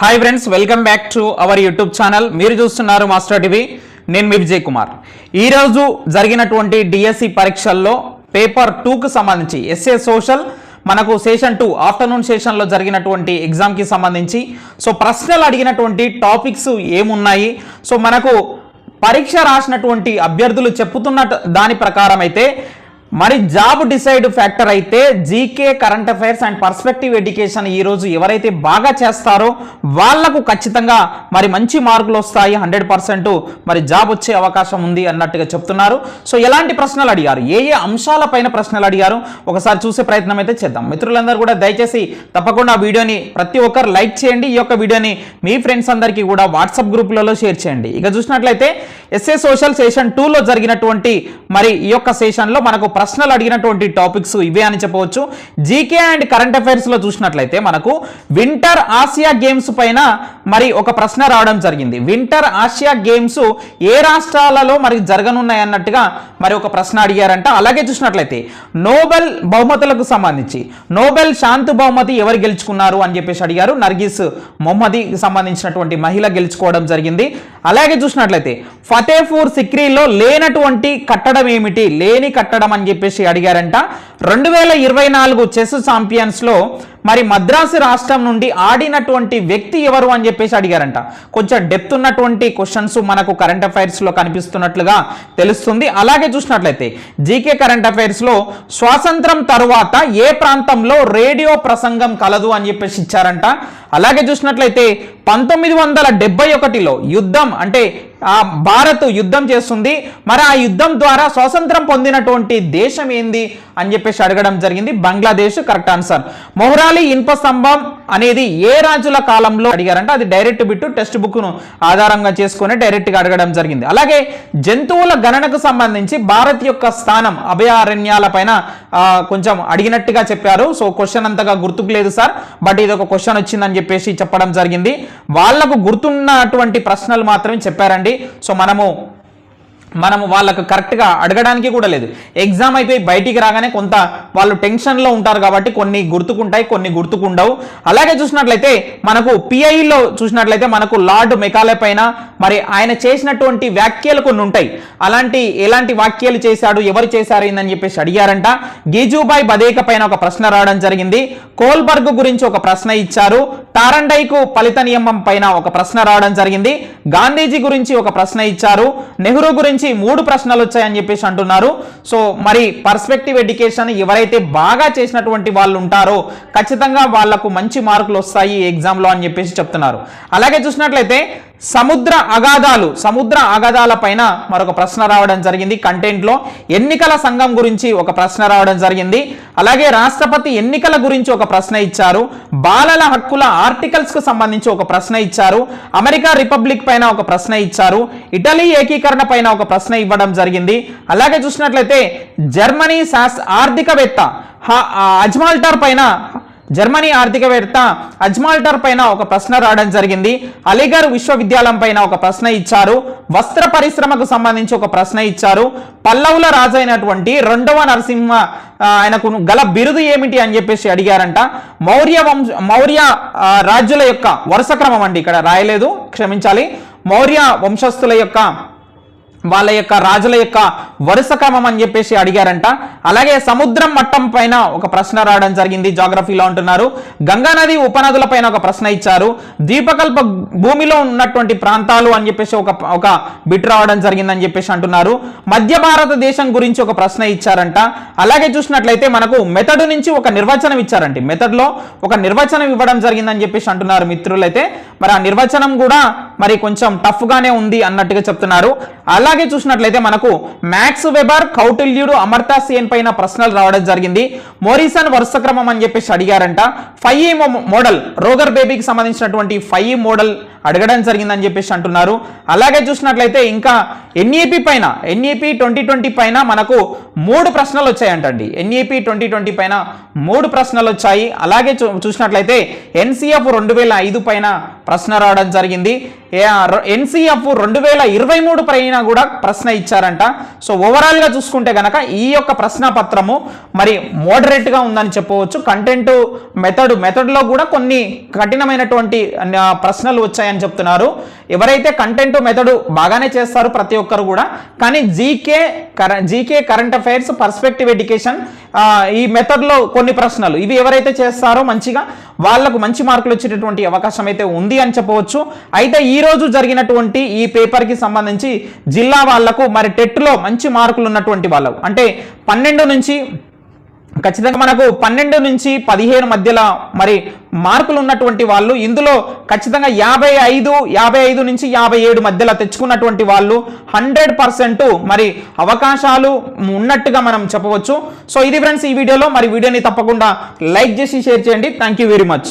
Hi friends welcome back to our YouTube channel మీరు చూస్తున్నారు master TV నేను మీ విజయ్ కుమార్. ఈరోజు జరిగినటువంటి డిఎస్సి పరీక్షల్లో పేపర్ టూకు సంబంధించి ఎస్ఏ సోషల్ మనకు సెషన్ టూ ఆఫ్టర్నూన్ సెషన్లో జరిగినటువంటి ఎగ్జామ్కి సంబంధించి సో ప్రశ్నలు అడిగినటువంటి టాపిక్స్ ఏమున్నాయి? సో మనకు పరీక్ష రాసినటువంటి అభ్యర్థులు చెప్పుతున్న దాని ప్రకారం అయితే మరి జాబ్ డిసైడ్ ఫ్యాక్టర్ అయితే GK current affairs and perspective education ఈరోజు ఎవరైతే బాగా చేస్తారో వాళ్ళకు ఖచ్చితంగా మరి మంచి మార్కులు వస్తాయి హండ్రెడ్ పర్సెంట్ మరి జాబ్ వచ్చే అవకాశం ఉంది అన్నట్టుగా చెప్తున్నారు. సో ఎలాంటి ప్రశ్నలు అడిగారు? ఏ ఏ అంశాలపైన ప్రశ్నలు అడిగారు? ఒకసారి చూసే ప్రయత్నం అయితే చేద్దాం. మిత్రులందరూ కూడా దయచేసి తప్పకుండా ఆ వీడియోని ప్రతి ఒక్కరు లైక్ చేయండి. ఈ యొక్క వీడియోని మీ ఫ్రెండ్స్ అందరికీ కూడా వాట్సాప్ గ్రూపులలో షేర్ చేయండి. ఇక చూసినట్లయితే ఎస్ఏ సోషల్ సెషన్ టూలో జరిగినటువంటి మరి ఈ యొక్క సెషన్లో మనకు ప్రశ్నలు అడిగినటువంటి టాపిక్స్ ఇవే అని చెప్పవచ్చు. జీకే అండ్ కరెంట్ అఫైర్స్లో చూసినట్లయితే మనకు వింటర్ ఆసియా గేమ్స్ పైన మరి ఒక ప్రశ్న రావడం జరిగింది. వింటర్ ఆసియా గేమ్స్ ఏ రాష్ట్రాలలో మరి జరగనున్నాయి అన్నట్టుగా మరి ఒక ప్రశ్న అడిగారంట. అలాగే చూసినట్లయితే నోబెల్ బహుమతులకు సంబంధించి నోబెల్ శాంతి బహుమతి ఎవరు గెలుచుకున్నారు అని చెప్పేసి అడిగారు. నర్గిస్ మొహమ్మదీకి సంబంధించినటువంటి మహిళ గెలుచుకోవడం జరిగింది. అలాగే చూసినట్లయితే ఫతేపూర్ సిక్రీలో లేనటువంటి కట్టడం ఏమిటి? లేని కట్టడం అని చెప్పేసి అడిగారంట. రెండు వేల ఇరవై నాలుగు చెస్ ఛాంపియన్స్లో మరి మద్రాసు రాష్ట్రం నుండి ఆడినటువంటి వ్యక్తి ఎవరు అని చెప్పేసి అడిగారంట. కొంచెం డెప్త్ ఉన్నటువంటి క్వశ్చన్స్ మనకు కరెంట్ అఫైర్స్లో కనిపిస్తున్నట్లుగా తెలుస్తుంది. అలాగే చూసినట్లయితే జీకే కరెంట్ అఫైర్స్లో స్వాతంత్రం తరువాత ఏ ప్రాంతంలో రేడియో ప్రసంగం కలదు అని చెప్పేసి ఇచ్చారంట. అలాగే చూసినట్లయితే పంతొమ్మిది వందల డెబ్బై ఒకటిలో యుద్ధం అంటే భారత్ యుద్ధం చేస్తుంది. మరి ఆ యుద్ధం ద్వారా స్వాతంత్రం పొందినటువంటి దేశం ఏంది? అని చెప్పేసి అడగడం జరిగింది. Bangladesh correct answer. మొహరాలి ఇనుప స్తంభం అనేది ఏ రాజుల కాలంలో అడిగారంటే అది డైరెక్ట్ బిట్టు టెక్స్ట్ బుక్ను ఆధారంగా చేసుకుని డైరెక్ట్గా అడగడం జరిగింది. అలాగే జంతువుల గణనకు సంబంధించి భారత్ యొక్క స్థానం అభయారణ్యాల పైన కొంచెం అడిగినట్టుగా చెప్పారు. సో క్వశ్చన్ అంతగా గుర్తుకు లేదు సార్. బట్ ఇది ఒక క్వశ్చన్ వచ్చిందని చెప్పేసి చెప్పడం జరిగింది. వాళ్ళకు గుర్తున్నటువంటి ప్రశ్నలు మాత్రమే చెప్పారండి. సో మనము మనము వాళ్ళకు కరెక్ట్గా అడగడానికి కూడా లేదు. ఎగ్జామ్ అయిపోయి బయటికి రాగానే కొంత వాళ్ళు టెన్షన్లో ఉంటారు కాబట్టి కొన్ని గుర్తుకుంటాయి కొన్ని గుర్తుకుండవు. అలాగే చూసినట్లయితే మనకు పిఐలో చూసినట్లయితే మనకు లార్డ్ మెకాలే పైన మరి ఆయన చేసినటువంటి వ్యాఖ్యలు కొన్ని ఉంటాయి. అలాంటి ఎలాంటి వ్యాఖ్యలు చేశాడు ఎవరు చేశారు ఏందని చెప్పేసి అడిగారంట. గిజుబాయ్ బదేక పైన ఒక ప్రశ్న రావడం జరిగింది. కోల్బర్గ్ గురించి ఒక ప్రశ్న ఇచ్చారు. టారండైకు ఫలిత నియమం పైన ఒక ప్రశ్న రావడం జరిగింది. గాంధీజీ గురించి ఒక ప్రశ్న ఇచ్చారు. నెహ్రూ గురించి మూడు ప్రశ్నలు వచ్చాయని చెప్పేసి అంటున్నారు. సో మరి పర్స్పెక్టివ్ ఎడ్యుకేషన్ ఎవరైతే బాగా చేసినటువంటి వాళ్ళు ఉంటారో ఖచ్చితంగా వాళ్ళకు మంచి మార్కులు వస్తాయి ఎగ్జామ్లో అని చెప్పేసి చెప్తున్నారు. అలాగే చూసినట్లయితే సముద్ర అగాధాలు సముద్ర అగాధాల పైన మరొక ప్రశ్న రావడం జరిగింది. కంటెంట్లో ఎన్నికల సంఘం గురించి ఒక ప్రశ్న రావడం జరిగింది. అలాగే రాష్ట్రపతి ఎన్నికల గురించి ఒక ప్రశ్న ఇచ్చారు. బాలల హక్కుల ఆర్టికల్స్కు సంబంధించి ఒక ప్రశ్న ఇచ్చారు. అమెరికా రిపబ్లిక్ పైన ఒక ప్రశ్న ఇచ్చారు. ఇటలీ ఏకీకరణ పైన ఒక ప్రశ్న ఇవ్వడం జరిగింది. అలాగే చూసినట్లయితే జర్మనీ శాస్ ఆర్థికవేత్త హ- అజ్మాల్టార్ పైన జర్మనీ ఆర్థికవేత్త అజ్మాల్టర్ పైన ఒక ప్రశ్న రావడం జరిగింది. అలీగర్ విశ్వవిద్యాలయం పైన ఒక ప్రశ్న ఇచ్చారు. వస్త్ర పరిశ్రమకు సంబంధించి ఒక ప్రశ్న ఇచ్చారు. పల్లవుల రాజు అయినటువంటి రెండవ నరసింహ ఆయనకు గల బిరుదు ఏమిటి అని చెప్పేసి అడిగారంట. మౌర్య వంశ మౌర్య రాజుల యొక్క వరుస క్రమం అండి. ఇక్కడ రాయలేదు క్షమించాలి. మౌర్య వంశస్థుల యొక్క వాళ్ళ యొక్క రాజుల యొక్క వరుస క్రమం అని చెప్పేసి అడిగారంట. అలాగే సముద్రం మట్టం పైన ఒక ప్రశ్న రావడం జరిగింది. జాగ్రఫీలో అంటున్నారు. గంగా నది ఉపనదుల పైన ఒక ప్రశ్న ఇచ్చారు. ద్వీపకల్ప భూమిలో ఉన్నటువంటి ప్రాంతాలు అని చెప్పేసి ఒక ఒక బిట్ రావడం జరిగిందని చెప్పేసి అంటున్నారు. మధ్య భారతదేశం గురించి ఒక ప్రశ్న ఇచ్చారంట. అలాగే చూసినట్లయితే మనకు మెథడ్ నుంచి ఒక నిర్వచనం ఇచ్చారండి మెథడ్లో ఒక నిర్వచనం ఇవ్వడం జరిగిందని చెప్పేసి అంటున్నారు మిత్రులైతే. మరి ఆ నిర్వచనం కూడా మరి కొంచెం టఫ్గానే ఉంది అన్నట్టుగా చెప్తున్నారు. అలాగే చూసినట్లయితే మనకు మ్యాక్స్ వెబర్ కౌటిల్యుడు అమర్తా సేన్ పైన ప్రశ్నలు రావడం జరిగింది. మోరిసన్ వరుస క్రమం అని చెప్పేసి అడిగారంట. ఫైవ్ మోడల్ రోగర్ బేబీకి సంబంధించినటువంటి ఫైవ్ మోడల్ అడగడం జరిగిందని చెప్పేసి అంటున్నారు. అలాగే చూసినట్లయితే ఇంకా ఎన్ఈపి పైన ఎన్ఈపి ట్వంటీ ట్వంటీ పైన మనకు మూడు ప్రశ్నలు వచ్చాయంటండి. ఎన్ఈపి ట్వంటీ ట్వంటీ పైన మూడు ప్రశ్నలు వచ్చాయి. అలాగే చూ- చూసినట్లయితే ఎన్సీఎఫ్ రెండు వేల ఐదు పైన ప్రశ్న రావడం జరిగింది. ఎన్సీఎఫ్ రెండు వేల ఇరవై మూడు పైన కూడా ప్రశ్న ఇచ్చారంట. సో ఓవరాల్గా చూసుకుంటే కనుక ఈ యొక్క ప్రశ్న పత్రము మరి మోడరేట్గా ఉందని చెప్పవచ్చు. కంటెంట్ మెథడ్ మెథడ్లో కూడా కొన్ని కఠినమైనటువంటి ప్రశ్నలు వచ్చాయని చెప్తున్నారు. ఎవరైతే కంటెంట్ మెథడ్ బాగానే చేస్తారు ప్రతి ఒక్కరు కూడా కానీ జీకే కర GK current affairs perspective education ఈ మెథడ్లో కొన్ని ప్రశ్నలు. ఇవి ఎవరైతే చేస్తారో మంచిగా వాళ్ళకు మంచి మార్కులు వచ్చేటటువంటి అవకాశం అయితే ఉంది అని చెప్పవచ్చు. అయితే ఈ రోజు జరిగినటువంటి ఈ పేపర్కి సంబంధించి జిల్లా వాళ్ళకు మరి టెట్లో మంచి మార్కులు ఉన్నటువంటి వాళ్ళకు అంటే పన్నెండు నుంచి ఖచ్చితంగా మనకు పన్నెండు నుంచి పదిహేను మధ్యలో మరి మార్కులు ఉన్నటువంటి వాళ్ళు ఇందులో ఖచ్చితంగా యాభై ఐదు యాభై ఐదు నుంచి యాభై ఏడు మధ్యలో తెచ్చుకున్నటువంటి వాళ్ళు హండ్రెడ్ పర్సెంట్ మరి అవకాశాలు ఉన్నట్టుగా మనం చెప్పవచ్చు. సో ఇది ఫ్రెండ్స్ ఈ వీడియోలో. మరి వీడియోని తప్పకుండా లైక్ చేసి షేర్ చేయండి. Thank you very much